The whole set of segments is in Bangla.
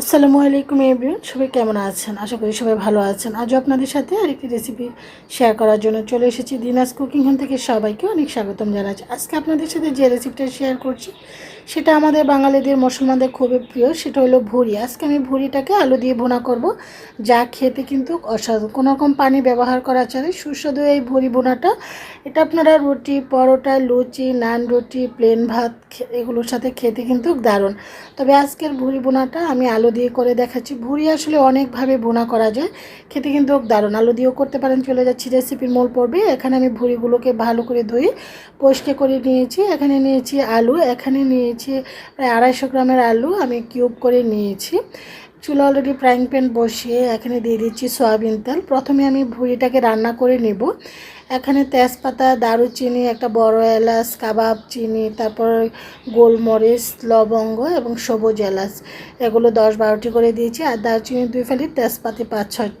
আসসালামু আলাইকুম এভরিওয়ান সবাই কেমন আছেন? আশা করি সবাই ভালো আছেন। আজও আপনাদের সাথে আরেকটি রেসিপি শেয়ার করার জন্য চলে এসেছি। দিনাজ কুকিং হোম থেকে সবাইকে অনেক স্বাগতম জানাচ্ছি। আজকে আপনাদের সাথে যে রেসিপিটা শেয়ার করছি, সেটা আমাদের বাঙালিদের, মুসলমানদের খুবই প্রিয়। সেটা হলো ভুড়ি আজকে আমি ভুড়িটাকে আলু দিয়ে ভুনা করব। যা খেতে কিন্তু অসাধারণ। কোনো রকম পানি ব্যবহার করা ছাড়াই সুস্বাদু এই ভুড়ি বোনাটা এটা আপনারা রুটি, পরোটা, লুচি, নান রুটি প্লেন ভাত এগুলোর সাথে খেতে কিন্তু দারুণ। তবে আজকের ভুড়ি বোনাটা আমি আলু দিয়ে করে দেখাচ্ছি। ভুড়ি আসলে অনেকভাবে বোনা করা যায়। খেতে কিন্তু দারুণ। আলু দিয়েও করতে পারেন। চলে যাচ্ছি রেসিপির মূল পর্বে। এখানে আমি ভুড়িগুলোকে ভালো করে ধুয়ে পরিষ্কার করে নিয়েছি। এখানে নিয়েছি আলু। এখানে নিয়েছি প্রায় আড়াইশো গ্রামের আলু আমি কিউব করে নিয়েছি। চুলা অলরেডি ফ্রাইং প্যান বসিয়ে এখানে দিয়ে দিচ্ছি সয়াবিন তেল। প্রথমে আমি ভুঁড়িটাকে রান্না করে নেব। এখানে তেজপাতা, দারুচিনি, একটা বড় এলাচ, কাবাব চিনি, তারপর গোলমরিচ, লবঙ্গ এবং সবুজ এলাচ। এগুলো দশ বারোটি করে দিয়েছি আর দারুচিনি দুই ফালি তেজপাতি পাঁচ ছয়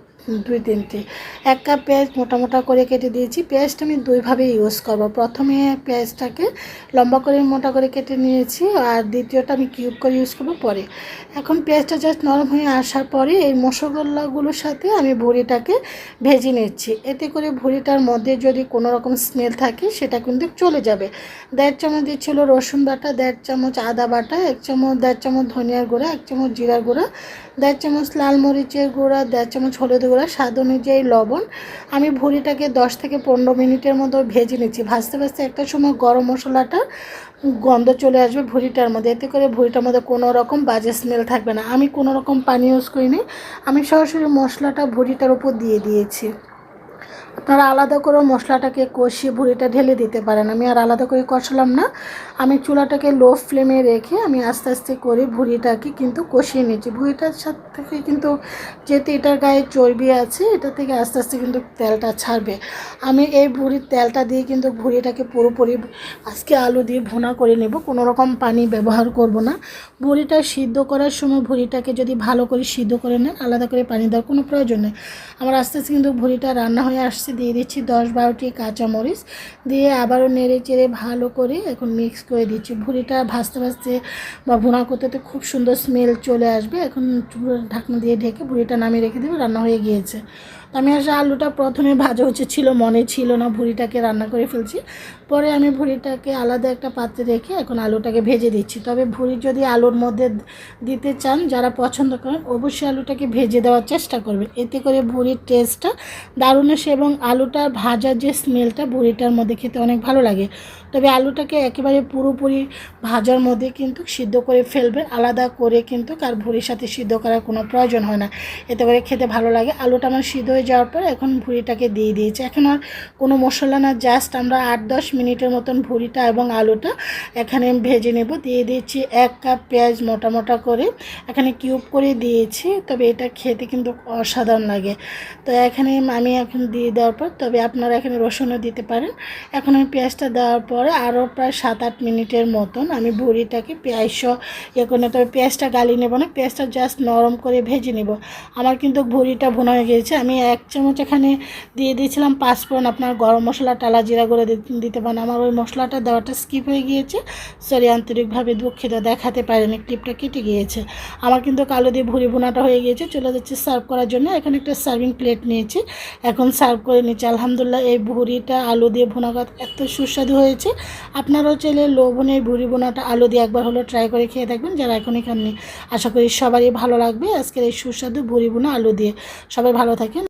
দুই তিনটি। এক কাপ পেঁয়াজ মোটা মোটা করে কেটে দিয়েছি। পেঁয়াজটা আমি দুইভাবে ইউজ করব। প্রথমে পেঁয়াজটাকে লম্বা করে মোটা করে কেটে নিয়েছি আর দ্বিতীয়টা আমি কিউব করে ইউজ করব পরে। এখন পেঁয়াজটা জাস্ট নরম হয়ে আসার পরে এই মশলাগুলোর সাথে আমি ভুড়িটাকে ভেজে নিচ্ছি। এতে করে ভুড়িটার মধ্যে যদি কোনো রকম স্মেল থাকে সেটা কিন্তু চলে যাবে। দেড় চামচ দিচ্ছিল রসুন বাটা, দেড় চামচ আদা বাটা, এক চামচ, দেড় চামচ ধনিয়ার গুঁড়া, এক চামচ জিরার গুঁড়া, দেড় চামচ লাল মরিচের গুঁড়া, দেড় চামচ হলুদ গুঁড়া স্বাদ অনুযায়ী লবণ। আমি ভুড়িটাকে দশ থেকে পনেরো মিনিটের মতো ভেজে নিচ্ছি। ভাজতে ভাজতে একটা সময় গরম মশলাটা গন্ধ চলে আসবে ভুড়িটার মধ্যে। এতে করে ভুড়িটার মধ্যে কোনো রকম বাজে স্মেল থাকবে না। আমি কোনো রকম পানি ইউজ করিনি। আমি সরাসরি মশলাটা ভুড়িটার উপর দিয়ে দিয়েছি। আপনারা আলাদা করে মশলাটাকে কষিয়ে ভুড়িটা ঢেলে দিতে পারেন। আমি আর আলাদা করে কষালাম না। আমি চুলাটাকে লো ফ্লেমে রেখে আমি আস্তে আস্তে করে ভুড়িটাকে কিন্তু কষিয়ে নিচ্ছি। ভুড়িটার সাথে থেকে কিন্তু যেহেতু এটার গায়ে চর্বি আছে, এটা থেকে আস্তে আস্তে কিন্তু তেলটা ছাড়বে। আমি এই ভুড়ির তেলটা দিয়ে কিন্তু ভুড়িটাকে পুরোপুরি আজকে আলু দিয়ে ভুনা করে নেব। কোনো রকম পানি ব্যবহার করব না। ভুড়িটা সিদ্ধ করার সময় ভুড়িটাকে যদি ভালো করে সিদ্ধ করে নেন, আলাদা করে পানি দেওয়ার কোনো প্রয়োজন নেই। আমার আস্তে আস্তে কিন্তু ভুড়িটা রান্না হয়ে আসছে। দিয়ে দিচ্ছি দশ বারোটি কাঁচামরিচ। দিয়ে আবারও নেড়ে চেড়ে ভালো করে এখন মিক্স করে দিচ্ছি। ভুড়িটা ভাজতে ভাজতে বা ভুনা করতে তো খুব সুন্দর স্মেল চলে আসবে। এখন ঢাকনা দিয়ে ঢেকে ভুড়িটা নামিয়ে রেখে দেবো, রান্না হয়ে গিয়েছে। আমি আসলে আলুটা প্রথমে ভাজা হচ্ছে ছিল, মনে ছিল না ভুড়িটাকে রান্না করে ফেলছি। পরে আমি ভুড়িটাকে আলাদা একটা পাত্রে রেখে এখন আলুটাকে ভেজে দিচ্ছি। তবে ভুড়ি যদি আলুর মধ্যে দিতে চান, যারা পছন্দ করেন, অবশ্যই আলুটাকে ভেজে দেওয়ার চেষ্টা করবেন। এতে করে ভুড়ির টেস্টটা দারুণ আসে এবং আলুটা ভাজার যে স্মেলটা বড়িটার মধ্যে খেতে অনেক ভালো লাগে। তবে আলুটাকে একেবারে পুরোপুরি ভাজার মধ্যে কিন্তু সিদ্ধ করে ফেলবেন আলাদা করে কিন্তু আর ভুড়ির সাথে সিদ্ধ করার কোনো প্রয়োজন হয় না। এতে করে খেতে ভালো লাগে। আলুটা আমার সিদ্ধ হয়ে যাওয়ার পর এখন ভুড়িটাকে দিয়ে দিয়েছি। এখন আর কোনো মশলা না, জাস্ট আমরা আট দশ মিনিটের মতন ভুড়িটা এবং আলুটা এখানে ভেজে নেব। দিয়ে দিয়েছি এক কাপ পেঁয়াজ মোটা মোটা করে এখানে কিউব করে দিয়েছি, তবে এটা খেতে কিন্তু অসাধারণ লাগে। তো এখানে আমি এখন দিয়ে দেওয়ার পর, তবে আপনারা এখানে রসুনও দিতে পারেন। এখন আমি পেঁয়াজটা দেওয়ার পরে আরও প্রায় সাত আট মিনিটের মতন আমি ভুড়িটাকে পেঁয়াজ ইয়ে করে। তবে পেঁয়াজটা গালি নেব না, পেঁয়াজটা জাস্ট নরম করে ভেজে নেব। আমার কিন্তু ভুড়িটা ভুনা হয়ে গিয়েছে। আমি এক চামচ এখানে দিয়ে দিয়েছিলাম পাঁচফোড়ন। আপনার গরম মশলা, টালা জিরা করে দিতে পারেন। আমার ওই মশলাটা দেওয়াটা স্কিপ হয়ে গিয়েছে। সরি, আন্তরিকভাবে দুঃখিত, দেখাতে পারেন ক্লিপটা কেটে গিয়েছে। আমার কিন্তু কালো দিয়ে ভুড়ি ভুনাটা হয়ে গিয়েছে। চলে যাচ্ছে সার্ভ করার জন্য। এখানে একটা সার্ভিং প্লেট নিয়েছি। এখন সার্ভ করে নিচ্ছি। আলহামদুলিল্লাহ, এই ভুড়িটা আলু দিয়ে ভুনা এত সুস্বাদু হয়েছে। আপনারাও চাইলে লবণের বুড়ি বোনাটা, আলু দিয়ে একবার হলো ট্রাই করে খেয়ে দেখবেন যারা এখন এখানে আশা করি সবারই ভালো লাগবে আজকের এই সুস্বাদু বুড়ি বোনা, আলু দিয়ে। সবাই ভালো থাকেন।